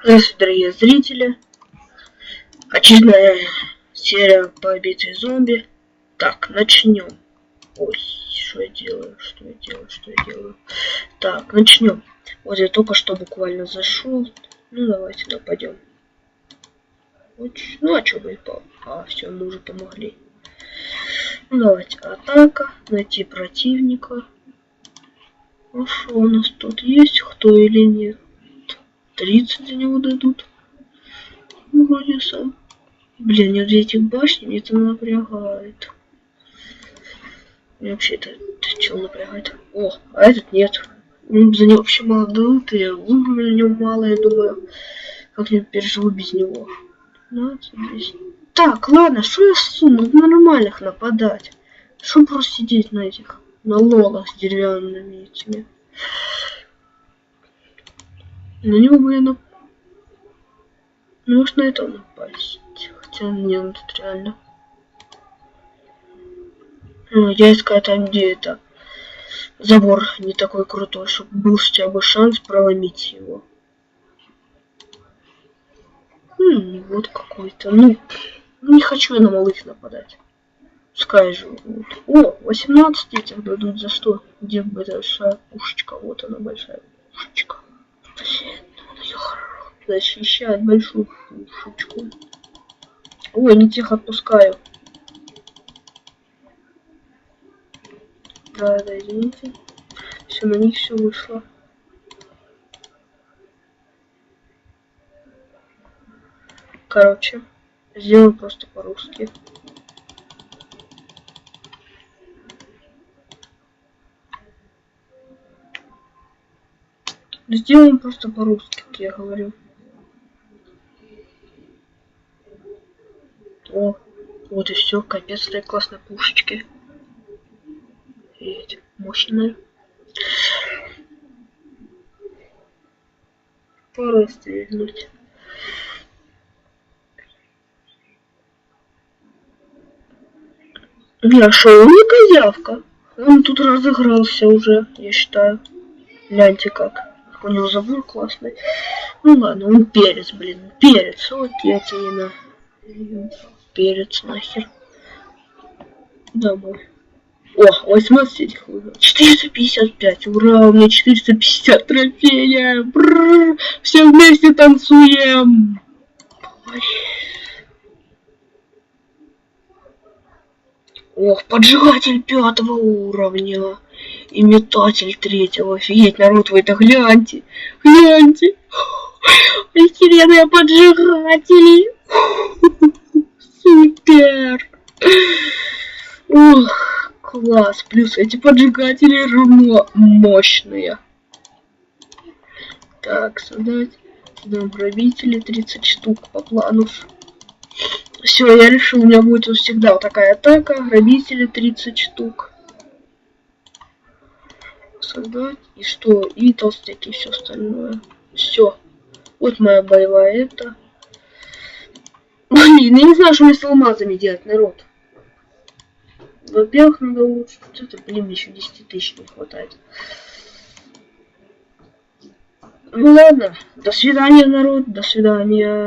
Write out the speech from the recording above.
Здравствуйте, дорогие зрители. Очередная серия по битве зомби. Так, начнем. Ой, что я делаю, что я делаю, что я делаю. Так, начнем. Вот я только что буквально зашел. Ну, давайте нападем. Ну, а что бы А, все, мы уже помогли. Ну, давайте. Атака. Найти противника. Ну, что у нас тут есть? Кто или нет? 30 за него дадут. Ну, вроде сам. Блин, нет этих башни, мне это напрягает. Мне вообще это, это что напрягает? О, а этот нет. Ну, за него вообще мало дадут, и уровня на нем мало, я думаю. Как-нибудь переживу без него. 15, 10. Так, ладно, что я суну? Нормальных нападать. Что просто сидеть на этих, на лолах с деревянными этими. На него бы я нап... Ну, может на этого напасть. Хотя мне он тут реально. Ну, я искаю там, где это забор не такой крутой, чтобы был хотя бы шанс проломить его. Хм, вот какой-то. Ну, не хочу я на малых нападать. Пускай живут. О, 18 этих дадут за что? Где большая пушечка? Вот она большая пушечка защищать большую пушечку. Ой, не тех отпускаю. Да, да, извините. Все, на них все вышло. Короче, сделаем просто по-русски. Сделаем просто по-русски, как я говорю. О, вот и все, капец этой классной пушечки. Есть, мощная. Пора стрельнуть. Не, шоу не козявка. Он тут разыгрался уже, я считаю. Гляньте как. У него забор классный. Ну ладно, он перец, блин. Перец. Вот я тебе на... Перец нахер. Домой. О, 18 этих выиграл. 455. Ура, у меня 450 трофея. Бррр, все вместе танцуем. Ой. Ох, поджигатель пятого уровня и метатель третьего. Офигеть, народ, вы это гляньте. Гляньте. Охеренные поджигатели. Супер. Ух, класс. Плюс эти поджигатели равно мощные. Так, создать. Создаем грабители 30 штук по плану. Все, я решил, у меня будет всегда вот такая атака. Грабители 30 штук создать. И что? И толстяки, все остальное. Все. Вот моя боевая это. Блин, я не знаю, что мне с алмазами делать, народ. Во-первых, надо улучшить. Это, блин, еще 10 тысяч не хватает. Ну ладно, до свидания, народ, до свидания.